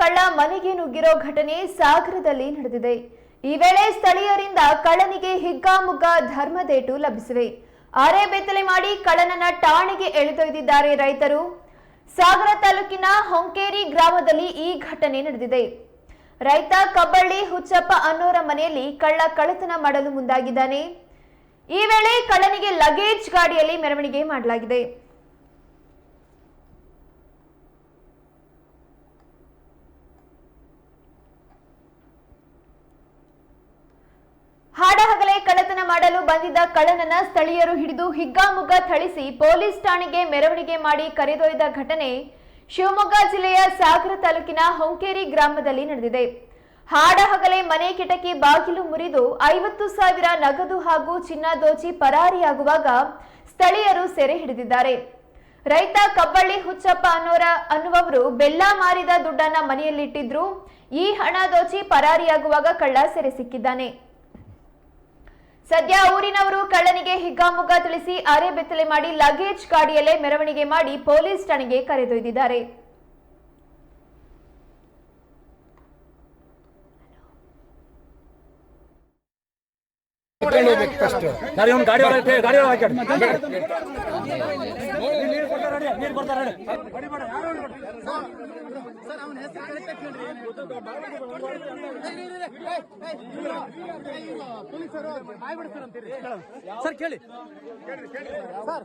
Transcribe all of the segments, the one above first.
ಕಳ್ಳ ಮನೆಗೆ ನುಗ್ಗಿರೋ ಘಟನೆ ಸಾಗರದಲ್ಲಿ ನಡೆದಿದೆ. ಈ ವೇಳೆ ಸ್ಥಳೀಯರಿಂದ ಕಳ್ಳನಿಗೆ ಹಿಗ್ಗಾಮುಗ್ಗ ಧರ್ಮದೇಟು ಲಭಿಸಿವೆ. ಅರೆ ಬೆತ್ತಲೆ ಮಾಡಿ ಕಳ್ಳನನ್ನ ಠಾಣೆಗೆ ಎಳೆದೊಯ್ದಿದ್ದಾರೆ ರೈತರು. ಸಾಗರ ತಾಲೂಕಿನ ಹೊಂಕೇರಿ ಗ್ರಾಮದಲ್ಲಿ ಈ ಘಟನೆ ನಡೆದಿದೆ. ರೈತ ಕಬ್ಬಳ್ಳಿ ಹುಚ್ಚಪ್ಪ ಅನ್ನೋರ ಮನೆಯಲ್ಲಿ ಕಳ್ಳ ಕಳ್ಳತನ ಮಾಡಲು ಮುಂದಾಗಿದ್ದಾನೆ. ಈ ವೇಳೆ ಕಳ್ಳನಿಗೆ ಲಗೇಜ್ ಗಾಡಿಯಲ್ಲಿ ಮೆರವಣಿಗೆ ಮಾಡಲಾಗಿದೆ ಹಾಡಹಗಲೇ ಕಳ್ಳತನ ಮಾಡಲು ಬಂದಿದ್ದ ಕಳ್ಳನನ್ನ ಸ್ಥಳೀಯರು ಹಿಡಿದು ಹಿಗ್ಗಾಮುಗ್ಗ ಥಳಿಸಿ ಪೊಲೀಸ್ ಠಾಣೆಗೆ ಮೆರವಣಿಗೆ ಮಾಡಿ ಕರೆದೊಯ್ದ ಘಟನೆ ಶಿವಮೊಗ್ಗ ಜಿಲ್ಲೆಯ ಸಾಗರ ತಾಲೂಕಿನ ಹೊಂಕೇರಿ ಗ್ರಾಮದಲ್ಲಿ ನಡೆದಿದೆ. ಹಾಡಹಗಲೇ ಮನೆ ಕಿಟಕಿ ಬಾಗಿಲು ಮುರಿದು ಐವತ್ತು ಸಾವಿರ ನಗದು ಹಾಗೂ ಚಿನ್ನ ದೋಚಿ ಪರಾರಿಯಾಗುವಾಗ ಸ್ಥಳೀಯರು ಸೆರೆ ಹಿಡಿದಿದ್ದಾರೆ. ರೈತ ಕಬ್ಬಳ್ಳಿ ಹುಚ್ಚಪ್ಪ ಅನ್ನೋರ ಅನ್ನುವವರು ಬೆಲ್ಲ ಮಾರಿದ ದುಡ್ಡನ್ನ ಮನೆಯಲ್ಲಿಟ್ಟಿದ್ರು. ಈ ಹಣ ದೋಚಿ ಪರಾರಿಯಾಗುವಾಗ ಕಳ್ಳ ಸೆರೆ ಸಿಕ್ಕಿದ್ದಾನೆ. ಸದ್ಯ ಊರಿನವರು ಕಳ್ಳನಿಗೆ ಹಿಗ್ಗಾಮುಗ್ಗ ತಿಳಿಸಿ ಅರೆ ಬೆತ್ತಲೆ ಮಾಡಿ ಲಗೇಜ್ ಗಾಡಿಯಲ್ಲೇ ಮೆರವಣಿಗೆ ಮಾಡಿ ಪೊಲೀಸ್ ಠಾಣೆಗೆ ಕರೆದೊಯ್ದಿದ್ದಾರೆ. ಫಸ್ಟ್ ಸರ್ ಅವನ ಹೆಸರು ಒಳಗೆ ಗಾಡಿ ಸರ್ ಕೇಳಿ ನೀರು ಬರ್ತಾರೆ ಸರ್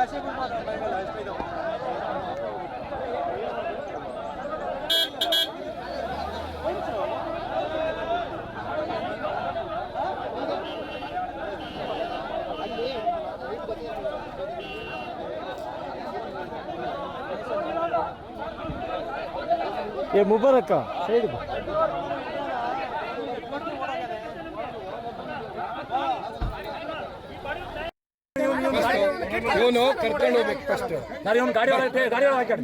ये मुबारक का सही ಇವನು ಕರ್ಕೊಂಡು ಹೋಗ್ಬೇಕು ಫಸ್ಟ್ ನಾನು ಇವ್ನು ಗಾಡಿ ಒಳಗೆ ಗಾಡಿ ಒಳಗೆ ಹಾಕ್ಯಾಡ